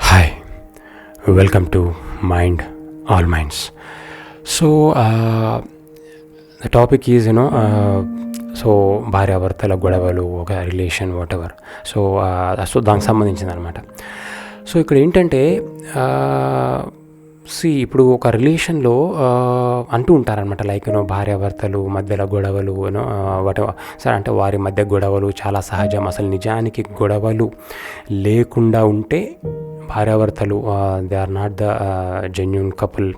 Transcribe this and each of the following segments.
Hi welcome to mind all minds so the topic is you know so భార్య భార్యాభర్తల గొడవలు ఒక relation whatever so so దానికి సంబంధించింది అనమాట సో ఇక్కడ ఏంటంటే uh, సి ఇప్పుడు ఒక రిలేషన్లో అంటూ ఉంటారనమాట లైక్ యూనో భార్యాభర్తలు మధ్యలో గొడవలు యూనో వాటి సరే అంటే వారి మధ్య గొడవలు చాలా సహజం. అసలు నిజానికి గొడవలు లేకుండా ఉంటే భార్యాభర్తలు they are not the genuine couple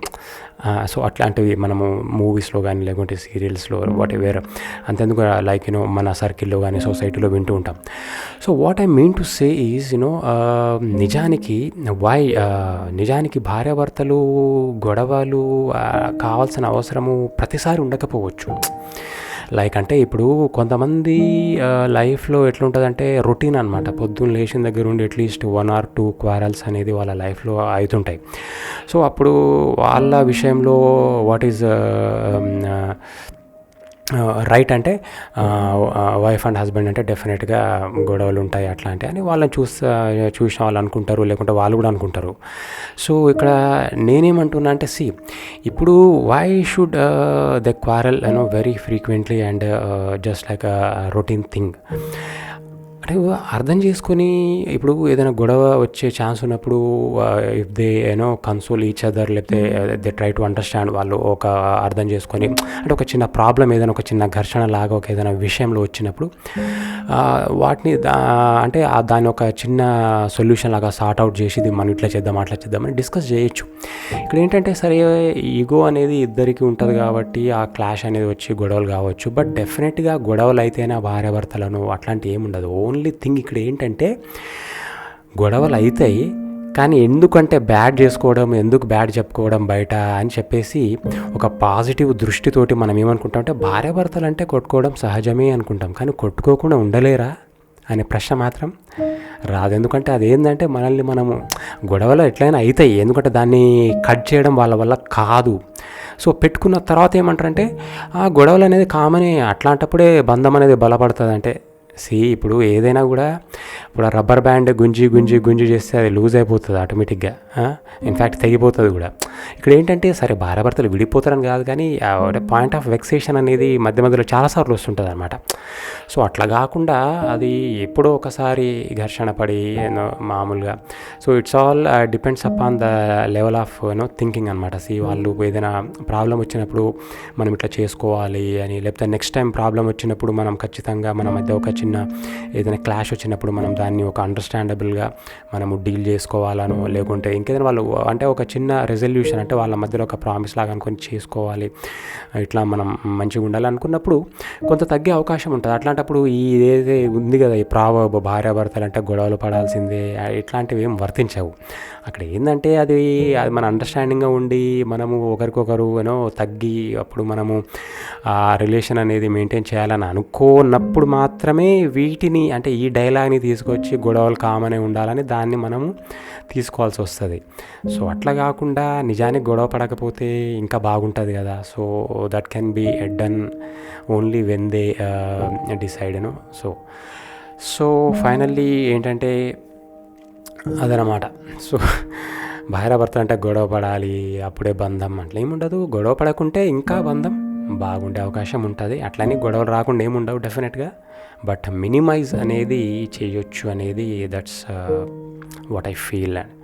so అట్లాంటివి మనము మూవీస్లో కానీ లేకుంటే సీరియల్స్లో వాట్ ఎవర్ అంతెందుకు లైక్ యూనో మన సర్కిల్లో కానీ సొసైటీలో వింటూ ఉంటాం. So what I mean to say is you know నిజానికి వై నిజానికి భార్యాభర్తలు గొడవలు కావాల్సిన అవసరము ప్రతిసారి ఉండకపోవచ్చు. లైక్ అంటే ఇప్పుడు కొంతమంది లైఫ్లో ఎట్లుంటుందంటే రొటీన్ అనమాట పొద్దున్న లేచిన దగ్గర ఉండి at least one or two quarrels అనేది వాళ్ళ లైఫ్లో అవుతుంటాయి. సో అప్పుడు వాళ్ళ టైంలో వాట్ ఈజ్ రైట్ అంటే వైఫ్ అండ్ హస్బెండ్ అంటే డెఫినెట్గా గొడవలు ఉంటాయి అట్లాంటి అని వాళ్ళని చూస్తా చూసిన వాళ్ళు అనుకుంటారు లేకుంటే వాళ్ళు కూడా అనుకుంటారు. సో ఇక్కడ నేనేమంటున్నా అంటే సి ఇప్పుడు why should the quarrel you know very frequently and just like routine thing అంటే అర్థం చేసుకొని ఇప్పుడు ఏదైనా గొడవ వచ్చే ఛాన్స్ ఉన్నప్పుడు ఇఫ్ దే ఏనో కన్సోల్ ఈచ్ అదర్ లేకపోతే దే ట్రై టు అండర్స్టాండ్ వాళ్ళు ఒక అర్థం చేసుకొని అంటే ఒక చిన్న ప్రాబ్లం ఏదైనా ఒక చిన్న ఘర్షణ లాగా ఒక ఏదైనా విషయంలో వచ్చినప్పుడు వాటిని అంటే దాని ఒక చిన్న సొల్యూషన్ లాగా సార్ట్ అవుట్ చేసి మనం ఇట్లా చేద్దాం అట్లా చేద్దాం అని డిస్కస్ చేయొచ్చు. ఇక్కడ ఏంటంటే సరే ఈగో అనేది ఇద్దరికి ఉంటుంది కాబట్టి ఆ క్లాష్ అనేది వచ్చి గొడవలు కావచ్చు బట్ డెఫినెట్గా గొడవలు అయితేనే భార్యాభర్తలను అట్లాంటి ఏముండదు. ఓన్లీ థింగ్ ఇక్కడ ఏంటంటే గొడవలు అవుతాయి కానీ ఎందుకంటే బ్యాడ్ చేసుకోవడం ఎందుకు బ్యాడ్ చెప్పుకోవడం బయట అని చెప్పేసి ఒక పాజిటివ్ దృష్టితోటి మనం ఏమనుకుంటాం అంటే భార్యాభర్తలు అంటే కొట్టుకోవడం సహజమే అనుకుంటాం కానీ కొట్టుకోకుండా ఉండలేరా అనే ప్రశ్న మాత్రం రాదు. ఎందుకంటే అదేంటంటే మనల్ని మనము గొడవలు ఎట్లయినా అవుతాయి ఎందుకంటే దాన్ని కట్ చేయడం వాళ్ళ వల్ల కాదు. సో పెట్టుకున్న తర్వాత ఏమంటారంటే ఆ గొడవలు అనేది కామనే అట్లాంటప్పుడే బంధం అనేది బలపడుతుంది అంటే సి ఇప్పుడు ఏదైనా కూడా ఇప్పుడు రబ్బర్ బ్యాండ్ గుంజి గుంజి గుంజి చేస్తే అది లూజ్ అయిపోతుంది ఆటోమేటిక్గా ఇన్ఫ్యాక్ట్ తెగిపోతుంది కూడా. ఇక్కడ ఏంటంటే సరే భార్యాభర్తలు విడిపోతారని కాదు కానీ పాయింట్ ఆఫ్ వెక్సేషన్ అనేది మధ్య మధ్యలో చాలాసార్లు వస్తుంటుంది అనమాట సో అట్లా కాకుండా అది ఎప్పుడో ఒకసారి ఘర్షణ పడి మామూలుగా. So it's all depends upon the level of you know thinking అనమాట సి వాళ్ళు ఏదైనా ప్రాబ్లం వచ్చినప్పుడు మనం ఇట్లా చేసుకోవాలి అని లేకపోతే నెక్స్ట్ టైం ప్రాబ్లం వచ్చినప్పుడు మనం ఖచ్చితంగా మన మధ్య ఒక చిన్న ఏదైనా క్లాష్ వచ్చినప్పుడు మనం దాన్ని ఒక అండర్స్టాండబుల్గా మనము డీల్ చేసుకోవాలను లేకుంటే ఇంకేదైనా వాళ్ళు అంటే ఒక చిన్న రెజల్యూషన్ అంటే వాళ్ళ మధ్యలో ఒక ప్రామిస్ లాగా అనుకొని చేసుకోవాలి. ఇట్లా మనం మంచిగా ఉండాలి అనుకున్నప్పుడు కొంత తగ్గే అవకాశం ఉంటుంది. అట్లాంటప్పుడు ఈ ఏదైతే ఉంది కదా ఈ ప్రావ భార్యాభర్తలు అంటే గొడవలు పడాల్సిందే ఇట్లాంటివి ఏం వర్తించవు. అక్కడ ఏంటంటే అది అది మన అండర్స్టాండింగ్గా ఉండి మనము ఒకరికొకరు ఏనో తగ్గి అప్పుడు మనము ఆ రిలేషన్ అనేది మెయింటైన్ చేయాలని అనుకోనప్పుడు మాత్రమే వీటిని అంటే ఈ డైలాగ్ని తీసుకొచ్చి గొడవలు కామనే ఉండాలని దాన్ని మనము తీసుకోవాల్సి వస్తుంది. సో అట్లా కాకుండా నిజానికి గొడవ పడకపోతే ఇంకా బాగుంటుంది కదా. So that can be done only when they డిసైడ్ను so so finally ఏంటంటే అదనమాట. సో భార్యాభర్తలు అంటే గొడవ పడాలి అప్పుడే బంధం అట్లా ఏముండదు. గొడవ పడకుంటే ఇంకా బంధం బాగుండే అవకాశం ఉంటుంది. అట్లని గొడవలు రాకుండా ఏముండవు డెఫినెట్గా బట్ మినిమైజ్ అనేది చేయొచ్చు అనేది that's what I feel and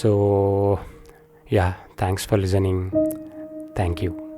so Yeah, thanks for listening. Thank you.